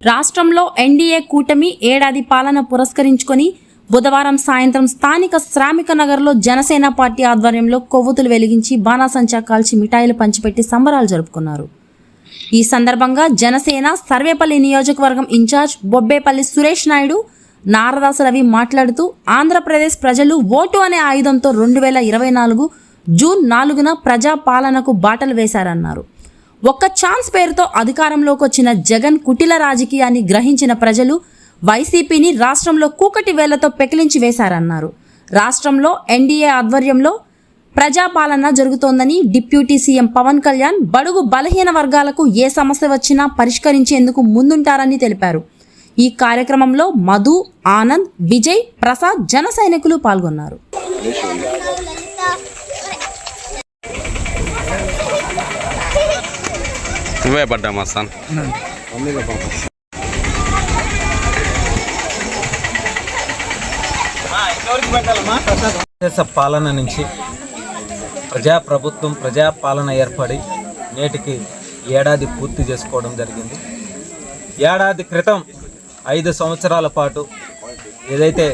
రాష్ట్రంలో ఎన్డీఏ కూటమి ఏడాది పాలన పురస్కరించుకొని బుధవారం సాయంత్రం స్థానిక శ్రామిక నగర్లో జనసేన పార్టీ ఆధ్వర్యంలో కొవ్వొత్తులు వెలిగించి బాణాసంచా కాల్చి మిఠాయిలు పంచిపెట్టి సంబరాలు జరుపుకున్నారు. ఈ సందర్భంగా జనసేన సర్వేపల్లి నియోజకవర్గం ఇన్ఛార్జ్ బొబ్బేపల్లి సురేష్ నాయుడు నారదాస రవి మాట్లాడుతూ ఆంధ్రప్రదేశ్ ప్రజలు ఓటు అనే ఆయుధంతో రెండు వేల ఇరవై నాలుగు జూన్ నాలుగున ప్రజా పాలనకు బాటలు వేశారన్నారు. ఒక్క ఛాన్స్ పేరుతో అధికారంలోకి వచ్చిన జగన్ కుటిల రాజకీయాన్ని గ్రహించిన ప్రజలు వైసీపీని రాష్ట్రంలో కూకటి వేళ్ళతో పెకిలించి వేశారన్నారు. రాష్ట్రంలో ఎన్డీఏ ఆధ్వర్యంలో ప్రజాపాలన జరుగుతోందని డిప్యూటీ సీఎం పవన్ కళ్యాణ్ బడుగు బలహీన వర్గాలకు ఏ సమస్య వచ్చినా పరిష్కరించేందుకు ముందుంటారని తెలిపారు. ఈ కార్యక్రమంలో మధు ఆనంద్ విజయ్ ప్రసాద్ జన సైనికులు పాల్గొన్నారు. నువ్వే పడ్డా మస్తాన్ దేశ పాలన నుంచి ప్రజాప్రభుత్వం ప్రజాపాలన ఏర్పడి నేటికి ఏడాది పూర్తి చేసుకోవడం జరిగింది. ఏడాది క్రితం ఐదు సంవత్సరాల పాటు ఏదైతే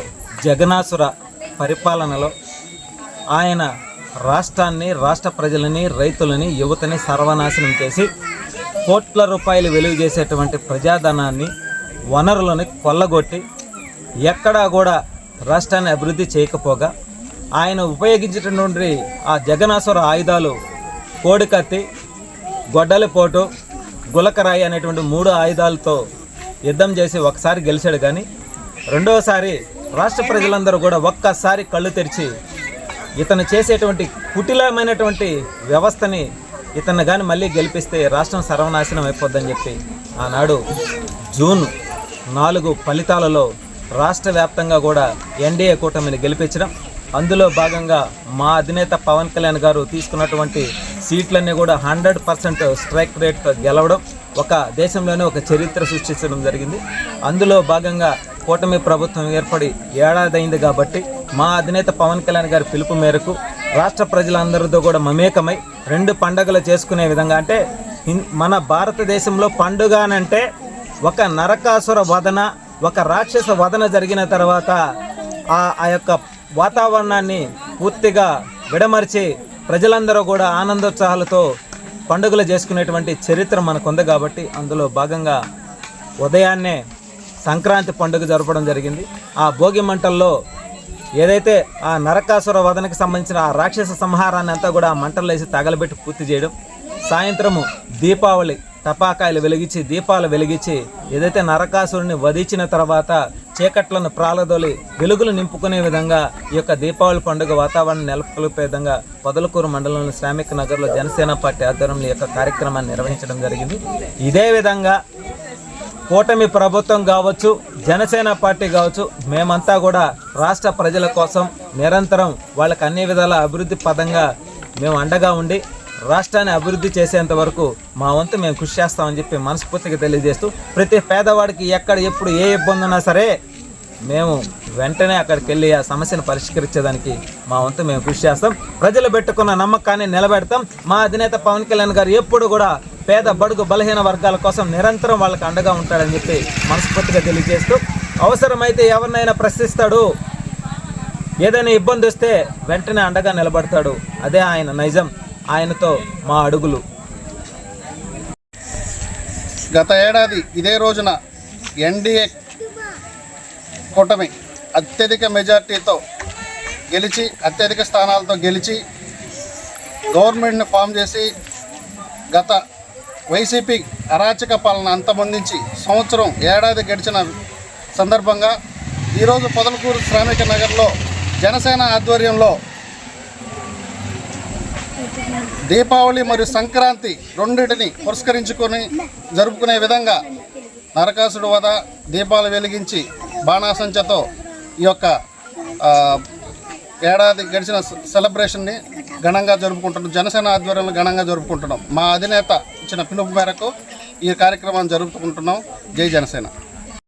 జగనాసుర పరిపాలనలో ఆయన రాష్ట్రాన్ని రాష్ట్ర ప్రజలని రైతులని యువతని సర్వనాశనం చేసి కోట్ల రూపాయలు వెలుగు చేసేటువంటి ప్రజాధనాన్ని వనరులను కొల్లగొట్టి ఎక్కడా కూడా రాష్ట్రాన్ని అభివృద్ధి చేయకపోగా ఆయన ఉపయోగించేటటువంటి ఆ జగనాసుర ఆయుధాలు కోడికత్తి గొడ్డలిపోటు గులకరాయి అనేటువంటి మూడు ఆయుధాలతో యుద్ధం చేసి ఒకసారి గెలిచాడు కానీ రెండవసారి రాష్ట్ర ప్రజలందరూ కూడా ఒక్కసారి కళ్ళు తెరిచి ఇతను చేసేటువంటి కుటిలమైనటువంటి వ్యవస్థని ఇతన్ని కానీ మళ్ళీ గెలిపిస్తే రాష్ట్రం సర్వనాశనం అయిపోద్దని చెప్పి ఆనాడు జూన్ నాలుగు ఫలితాలలో రాష్ట్ర వ్యాప్తంగా కూడా ఎన్డీఏ కూటమిని గెలిపించడం అందులో భాగంగా మా అధినేత పవన్ కళ్యాణ్ గారు తీసుకున్నటువంటి సీట్లన్నీ కూడా హండ్రెడ్ పర్సెంట్ స్ట్రైక్ రేట్తో గెలవడం ఒక దేశంలోనే ఒక చరిత్ర సృష్టించడం జరిగింది. అందులో భాగంగా కూటమి ప్రభుత్వం ఏర్పడి ఏడాది అయింది కాబట్టి మా అధినేత పవన్ కళ్యాణ్ గారి పిలుపు మేరకు రాష్ట్ర ప్రజలందరితో కూడా మమేకమై రెండు పండగలు చేసుకునే విధంగా అంటే మన భారతదేశంలో పండుగ అనంటే ఒక నరకాసుర వదన ఒక రాక్షస వదన జరిగిన తర్వాత ఆ ఆ యొక్క వాతావరణాన్ని పూర్తిగా విడమర్చి ప్రజలందరూ కూడా ఆనందోత్సాహాలతో పండుగలు చేసుకునేటువంటి చరిత్ర మనకుంది కాబట్టి అందులో భాగంగా ఉదయాన్నే సంక్రాంతి పండుగ జరపడం జరిగింది. ఆ భోగి మంటల్లో ఏదైతే ఆ నరకాసుర వదనకు సంబంధించిన ఆ రాక్షస సంహారాన్ని అంతా కూడా ఆ వేసి తగలబెట్టి పూర్తి చేయడం సాయంత్రము దీపావళి టపాకాయలు వెలిగించి దీపాలు వెలిగించి ఏదైతే నరకాసురుని వధించిన తర్వాత చీకట్లను ప్రాలదొలి వెలుగులు నింపుకునే విధంగా ఈ యొక్క దీపావళి పండుగ వాతావరణం నెలకొల్పే విధంగా పొదలకూరు మండలంలోని శ్రామిక నగర్లో జనసేన పార్టీ ఆధ్వర్యంలో ఈ యొక్క కార్యక్రమాన్ని నిర్వహించడం జరిగింది. ఇదే విధంగా కూటమి ప్రభుత్వం కావచ్చు జనసేన పార్టీ కావచ్చు మేమంతా కూడా రాష్ట్ర ప్రజల కోసం నిరంతరం వాళ్ళకి అన్ని విధాల అభివృద్ధి పదంగా మేము అండగా ఉండి రాష్ట్రాన్ని అభివృద్ధి చేసేంత వరకు మా వంతు మేము కృషి చేస్తామని చెప్పి మనస్ఫూర్తిగా తెలియజేస్తూ ప్రతి పేదవాడికి ఎక్కడ ఎప్పుడు ఏ ఇబ్బంది ఉన్నా సరే మేము వెంటనే అక్కడికి వెళ్ళి ఆ సమస్యను పరిష్కరించేదానికి మా వంతు మేము కృషి చేస్తాం. ప్రజలు పెట్టుకున్న నమ్మకాన్ని నిలబెడతాం. మా అధినేత పవన్ కళ్యాణ్ గారు ఎప్పుడు కూడా పేద బడుగు బలహీన వర్గాల కోసం నిరంతరం వాళ్ళకి అండగా ఉంటాడని చెప్పి మనస్ఫూర్తిగా తెలియజేస్తూ అవసరమైతే ఎవరినైనా ప్రశ్నిస్తాడు. ఏదైనా ఇబ్బంది వస్తే వెంటనే అండగా నిలబడతాడు. అదే ఆయన నైజం. ఆయనతో మా అడుగులు. గత ఏడాది ఇదే రోజున ఎన్డీఏ కూటమి అత్యధిక మెజార్టీతో గెలిచి అత్యధిక స్థానాలతో గెలిచి గవర్నమెంట్ని ఫామ్ చేసి గత వైసీపీ అరాచక పాలన అంతమొందించి సంవత్సరం ఏడాది గడిచిన సందర్భంగా ఈరోజు పొదలకూరు శ్రామిక నగర్లో జనసేన ఆధ్వర్యంలో దీపావళి మరియు సంక్రాంతి రెండింటిని పురస్కరించుకొని జరుపుకునే విధంగా నరకాసుడు వద దీపాలు వెలిగించి బాణాసంచతో ఈ యొక్క ఏడాది గడిచిన సెలబ్రేషన్ని ఘనంగా జరుపుకుంటున్నాం. జనసేన ఆధ్వర్యంలో ఘనంగా జరుపుకుంటున్నాం. మా అధినేత ఇచ్చిన పిలుపు మేరకు ఈ కార్యక్రమాన్ని జరుపుకుంటున్నాం. జై జనసేన.